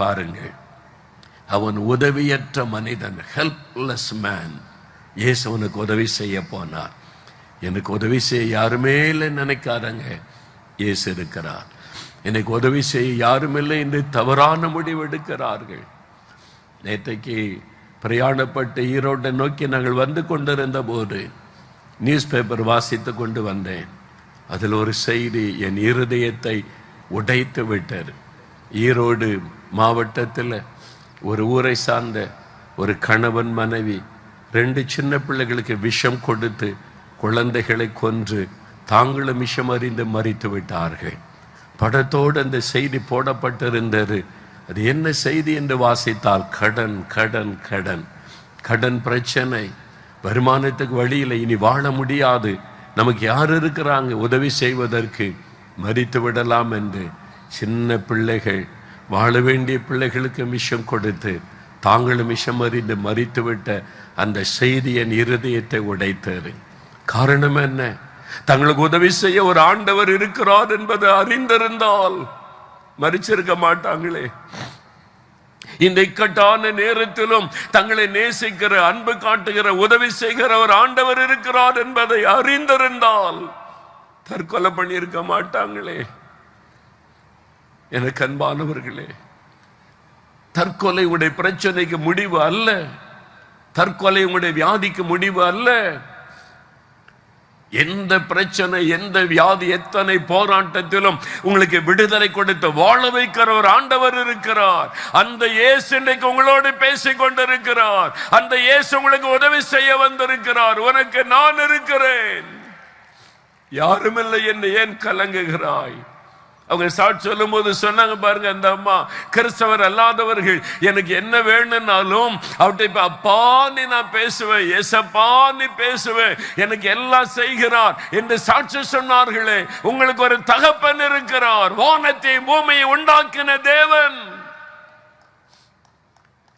பாருங்கள். அவன் உதவியற்ற மனிதன் ஹெல்ப்லெஸ் மேன் ஏசு அவனுக்கு உதவி செய்ய போனார். எனக்கு உதவி செய்ய யாருமே இல்லை நினைக்காதங்க. இயேசு இருக்கிறார். எனக்கு உதவி செய்ய யாரும் இல்லை என்று தவறான முடிவு எடுக்கிறார்கள். நேற்றைக்கு பிரயாணப்பட்டு ஈரோட்டை நோக்கி நாங்கள் வந்து கொண்டிருந்த போது நியூஸ் பேப்பர் வாசித்து கொண்டு வந்தேன். அதில் ஒரு செய்தி என் இருதயத்தை உடைத்து விட்டார் ஈரோடு மாவட்டத்தில் ஒரு ஊரை சார்ந்த ஒரு கணவன் மனைவி ரெண்டு சின்ன பிள்ளைகளுக்கு விஷம் கொடுத்து குழந்தைகளை கொன்று தாங்களும் விஷம் அறிந்து மறித்து விட்டார்கள். படத்தோடு அந்த செய்தி போடப்பட்டிருந்தது. அது என்ன செய்தி என்று வாசித்தால் கடன் கடன் கடன். கடன் பிரச்சனை. வருமானத்துக்கு வழியில் இனி வாழ முடியாது. நமக்கு யார் இருக்கிறாங்க? உதவி செய்வதற்கு. மறித்து விடலாம் என்று சின்ன பிள்ளைகள் வாழ வேண்டிய பிள்ளைகளுக்கு மிஷம் கொடுத்து தாங்களும் விஷம் அறிந்து மறித்துவிட்ட அந்த செய்தியின் இருதயத்தை உடைத்தது. காரணம் என்ன? தங்களுக்கு உதவி செய்ய ஒரு ஆண்டவர் இருக்கிறார் என்பது அறிந்திருந்தால் மறிச்சிருக்க மாட்டாங்களே. இந்த இக்கட்டான நேரத்திலும் தங்களை நேசிக்கிற அன்பு காட்டுகிற உதவி செய்கிற ஒரு ஆண்டவர் இருக்கிறார் என்பதை அறிந்திருந்தால் தற்கொலை பண்ணியிருக்க மாட்டாங்களே. எனக்கு அன்பானவர்களே தற்கொலை உடைய பிரச்சனைக்கு முடிவு அல்ல. தற்கொலை உங்களுடைய வியாதிக்கு முடிவு அல்ல. எந்த பிரச்சனை எந்த வியாதி எத்தனை போராட்டத்திலும் உங்களுக்கு விடுதலை கொடுத்து வாழ வைக்கிற ஒரு ஆண்டவர் இருக்கிறார். அந்த இயேசு இன்றைக்கு உங்களோடு பேசிக் கொண்டிருக்கிறார். அந்த இயேசு உங்களுக்கு உதவி செய்ய வந்திருக்கிறார். உனக்கு நான் இருக்கிறேன். யாருமில்லை என்று ஏன் கலங்குகிறாய்? அவங்க சாட்சி சொல்லும் போது சொன்னாங்க பாருங்க அந்த அம்மா கிறிஸ்தவர் அல்லாதவர்கள் எனக்கு என்ன வேணும்னாலும் அவர்கிட்ட இப்ப அப்பா நீ நான் பேசுவேன் எசப்பா நீ பேசுவேன் எனக்கு எல்லாம் செய்கிறார் என்று சாட்சி சொன்னார்களே உங்களுக்கு ஒரு தகப்பன் இருக்கிறார் வானத்தை பூமியை உண்டாக்கின தேவன்.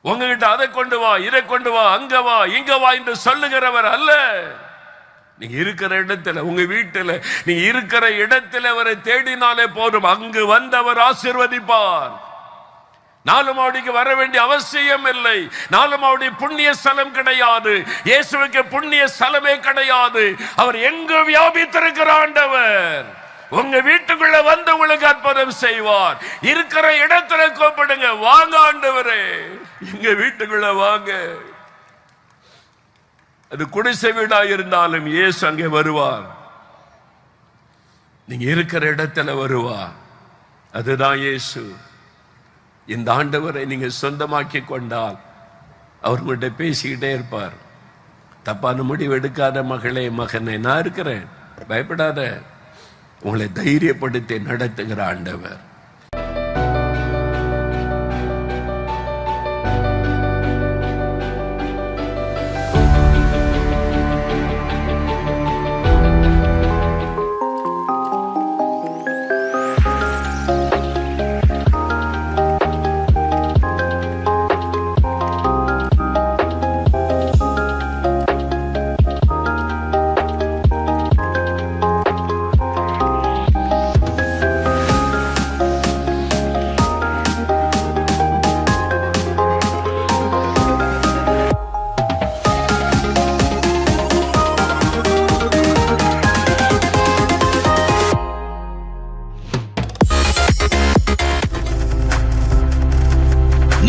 உங்ககிட்ட அதை கொண்டு வா இதை கொண்டு வா அங்க வா இங்க வா என்று சொல்லுகிறவர் அல்ல. நீங்க இருக்கிற இடத்துல உங்க வீட்டுல நீங்க இருக்கிற இடத்துல அவரை தேடினாலே போதும். அங்கு வந்து அவர் ஆசிர்வதிப்பார். நாலு மாவடிக்கு வர வேண்டிய அவசியம் இல்லை. நாலு மாவடி புண்ணிய ஸ்தலம் கிடையாது. இயேசுவுக்கு புண்ணிய ஸ்தலமே கிடையாது. அவர் எங்கு வியாபித்திருக்கிற ஆண்டவர்? உங்க வீட்டுக்குள்ள வந்து உங்களுக்கு அற்புதம் செய்வார். இருக்கிற இடத்துல கூப்பிடுங்க வாங்க ஆண்டவரே. எங்க வீட்டுக்குள்ள வாங்க. அது குடிசை வீடா இருந்தாலும் இயேசு அங்கே வருவார். நீங்க இருக்கிற இடத்துல வருவார். அதுதான் இயேசு. இந்த ஆண்டவரை நீங்க சொந்தமாக்கி கொண்டால் அவர் உங்கள்கிட்ட பேசிக்கிட்டே இருப்பார். தப்பான முடிவு எடுக்காத மகளே மகனே நான் இருக்கிறேன். பயப்படாத. உங்களை தைரியப்படுத்தி நடத்துகிற ஆண்டவர்.